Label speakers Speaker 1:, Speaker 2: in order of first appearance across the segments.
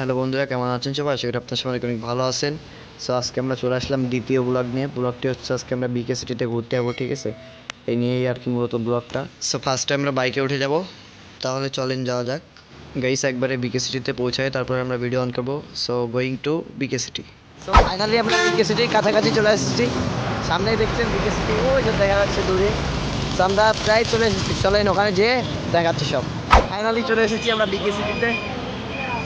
Speaker 1: Hello বন্ধুরা, কেমন আছেন সবাই? করি আপনার সবাই অনেক ভালো আছেন। সো আজকে আমরা চলে আসলাম দ্বিতীয় ব্লগ নিয়ে। ব্লগটি হচ্ছে আজকে আমরা বিকে সিটিতে ঘুরতে যাব, ঠিক আছে? এই নিয়েই আর কি মূলত ব্লগটা সো ফার্স্টে আমরা বাইকে উঠে যাব। তাহলে চলেন যাওয়া যাক। গাইস একবারে বিকে সিটিতে পৌঁছায়, তারপরে আমরা ভিডিও অন করব। So going to BK city
Speaker 2: so finally আমরা বিকে সিটির কাছাকাছি চলে এসেছি। সামনেই দেখছেন বিকে সিটি ওই যে দেখা যাচ্ছে দূরে। তো আমরা প্রায় চলে এসেছি। চলেন ওখানে যেয়ে দেখাচ্ছি সব। ফাইনালি চলে এসেছি আমরা বিকে সিটিতে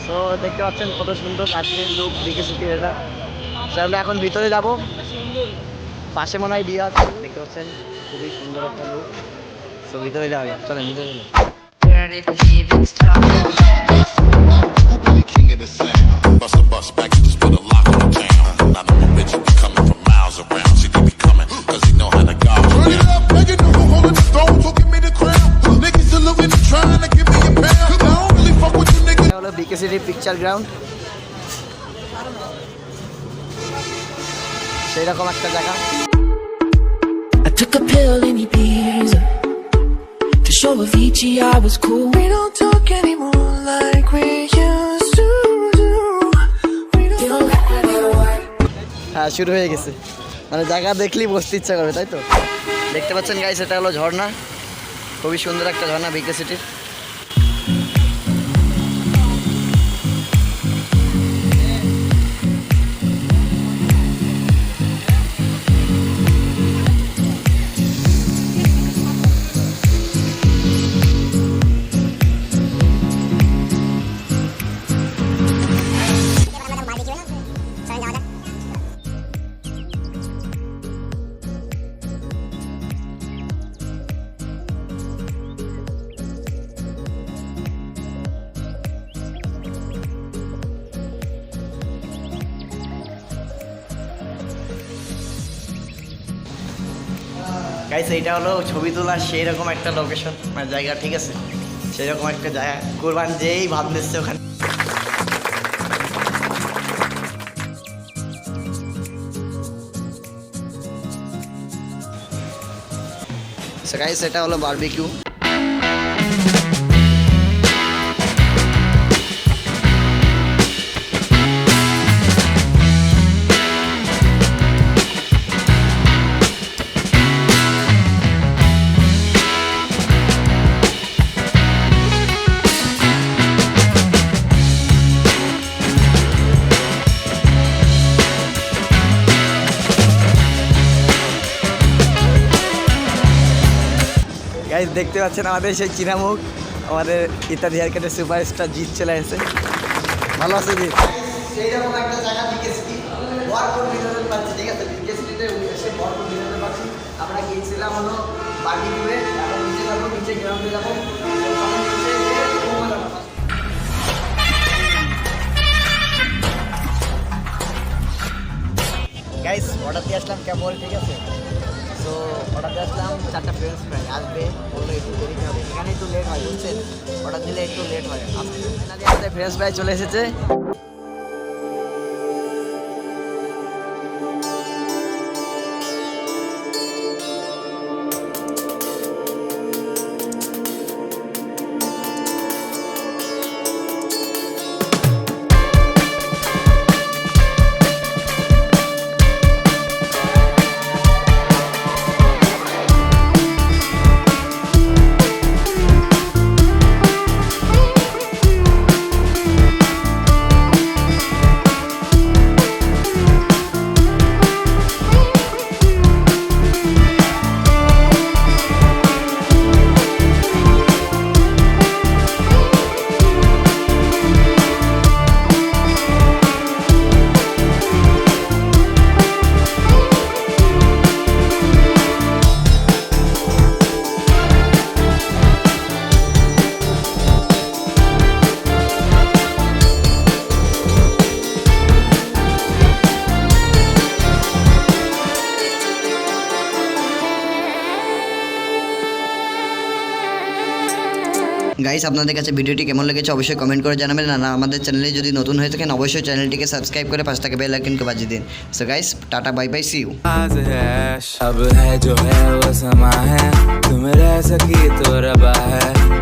Speaker 2: তো দেখতে পাচ্ছেন কত সুন্দর কাশ্মীর লুক দেখে সিটির এটা তো আমরা এখন ভিতরে যাব। পাশে মনে হয় বিয়ে আছে দেখতে পাচ্ছেন? খুবই সুন্দর একটা লুক সো ভিতরে যাওয়া যাক চলেন ভিতরে
Speaker 3: king of the sound. Bust a bus back,
Speaker 2: সিটির পিকচার গ্রাউন্ড। সেই রকম একটা জায়গা।
Speaker 4: I took a pill in Ibiza to show Avicii I was cool. We don't talk anymore like we used to do. We don't
Speaker 2: হ্যাঁ শুরু হয়ে গেছে। মানে জায়গা দেখলেই বসতে ইচ্ছা করবে তাই তো? দেখতে পাচ্ছেন গাইস এটা হলো ঝর্ণা। খুবই সুন্দর একটা ঝর্ণা বিকে সিটির গাইস এইটা হলো ছবি তোলার সেই রকম একটা লোকেশন মানে জায়গা, ঠিক আছে? সেই রকম একটা জায়গা। কুরবান যেই ভাব নিচ্ছে ওখানে। গাইস এটা হলো বারবিকিউ গাইজ দেখতে পাচ্ছেন আমাদের সেই চিনামুখ। আমাদের ইত্যাদি হেয়ারকাটের সুপারস্টার জিৎ চলে এসেছে ভালো আছে জিৎ? এসে আমরা গিয়েছিলাম হলো নিচে নিচে গ্রাউন্ডে যাব। গাইস অর্ডার দিয়ে আসলাম কেবল ঠিক আছে? সো অর্ডার দিয়ে আসলাম চারটা ফ্রেন্ডস ফ্রাই আসবে, বলল একটু দেরি হবে। এখানে একটু লেট হয়, বুঝছেন? অর্ডার দিলে একটু লেট হয়। আমাদের ফ্রেন্ডস ফ্রাই চলে এসেছে। গাইস আপনাদের কাছে ভিডিওটি কেমন লেগেছে অবশ্যই কমেন্ট করে জানাবেন আর আমাদের চ্যানেলে যদি নতুন হয়ে থাকেন অবশ্যই চ্যানেলটিকে সাবস্ক্রাইব করে পাঁচ টাকা বেল আইকনকে বাজিয়ে দিন so guys tata bye bye see you
Speaker 5: आज है अब है जो है वो समा है तुम रह सकी तो रबा है